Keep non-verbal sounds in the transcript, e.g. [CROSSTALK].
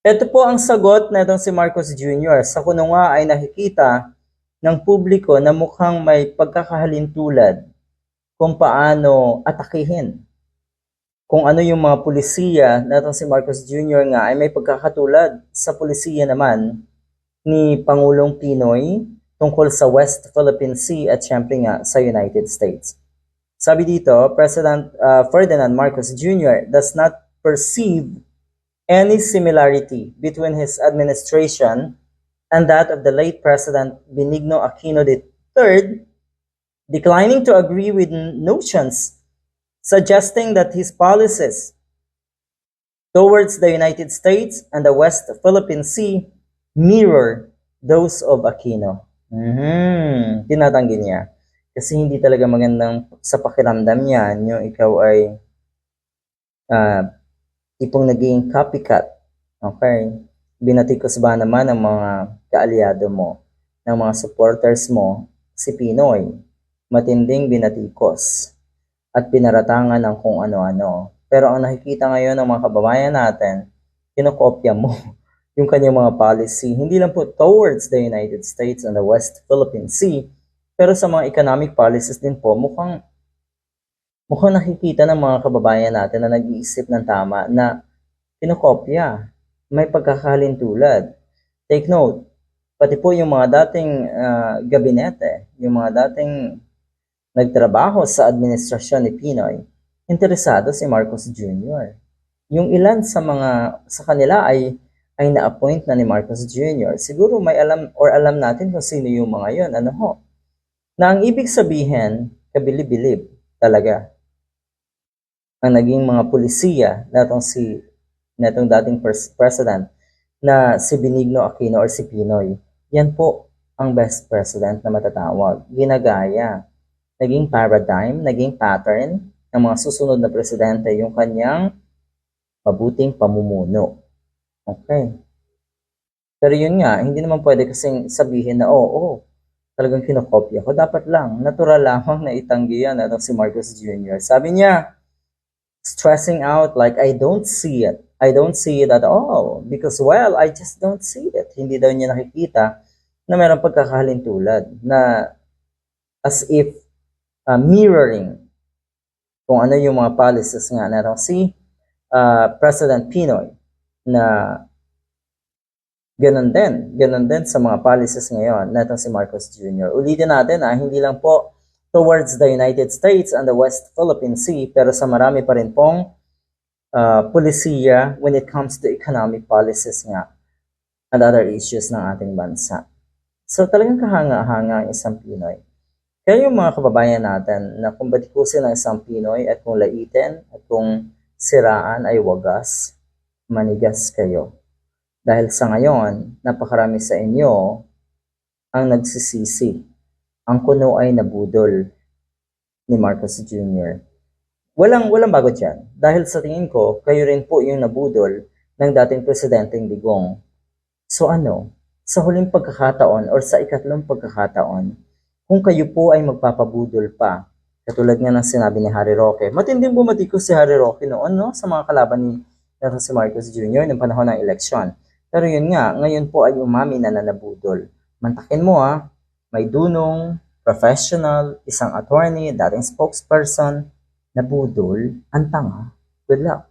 Ito po ang sagot na itong si Marcos Jr. Sa kuno nga ay nakikita ng publiko na mukhang may pagkakahalintulad kung paano atakihin. Kung ano yung mga pulisiya na itong si Marcos Jr. nga ay may pagkakatulad sa pulisiya naman ni Pangulong Pinoy tungkol sa West Philippine Sea at syempre nga sa United States. Sabi dito, President uh, Ferdinand Marcos Jr. does not perceive any similarity between his administration and that of the late President Benigno Aquino III, declining to agree with notions suggesting that his policies towards the United States and the West Philippine Sea mirror those of Aquino. Mhm, tinatanggi niya. Kasi hindi talaga magandang sa pakiramdam niya yung ikaw ay ah, tipong naging copycat. Okay? Binatikos ba naman ng mga kaalyado mo, ng mga supporters mo, si Pinoy? Matinding binatikos at pinaratangan ng kung ano-ano. Pero ang nakikita ngayon ng mga kababayan natin, kinokopya mo [LAUGHS] yung kanyang mga policy, hindi lang po towards the United States and the West Philippine Sea, pero sa mga economic policies din po, mukhang mukhang nakikita ng mga kababayan natin na nag-iisip ng tama na kinokopya. May pagkakahalintulad. Take note, pati po yung mga dating ah, gabinete, yung mga dating nagtrabaho sa administrasyon ni Pinoy, interesado si Marcos Jr. Yung ilan sa mga sa kanila ay ay na-appoint na ni Marcos Jr. Siguro may alam or alam natin kung sino yung mga yon. Ano ho? Na ang ibig sabihin, kabilib-bilib talaga. Ang naging mga pulisiya natong si natong dating pres- president na si Benigno Aquino or si Pinoy. Yan po ang best president na matatawag. Ginagaya naging paradigm, naging pattern ng mga susunod na presidente yung kanyang mabuting pamumuno. Okay. Pero yun nga, hindi naman pwede kasing sabihin na, oo, oh, talagang kinokopya ko. Dapat lang, natural lamang na itanggi yan si Marcos Jr. Sabi niya, stressing out like, I don't see it. I don't see it at all. Because, well, I just don't see it. Hindi daw niya nakikita na mayroong pagkakahalintulad na as if uh, mirroring kung ano yung mga policies nga na si uh, President Pinoy na ganun din, ganun din sa mga policies ngayon na si Marcos Jr. Ulitin natin ah, hindi lang po towards the United States and the West Philippine Sea pero sa marami pa rin pong uh, polisiya when it comes to economic policies nga and other issues ng ating bansa. So talagang kahanga-hanga ang isang Pinoy. Kaya yung mga kababayan natin na kung batikusin ang isang Pinoy at kung laitin at kung siraan ay wagas, manigas kayo. Dahil sa ngayon, napakarami sa inyo ang nagsisisi. Ang kuno ay nabudol ni Marcos Jr. Walang, walang bago dyan. Dahil sa tingin ko, kayo rin po yung nabudol ng dating presidenteng Digong. So ano, sa huling pagkakataon or sa ikatlong pagkakataon, kung kayo po ay magpapabudol pa, katulad nga ng sinabi ni Harry Roque, matinding bumatikos si Harry Roque noon no, sa mga kalaban ni nato si Marcos Jr. ng panahon ng eleksyon. Pero yun nga, ngayon po ay umami na nanabudol. Mantakin mo ha, may dunong, professional, isang attorney, dating spokesperson, nabudol, ang tanga. Good luck.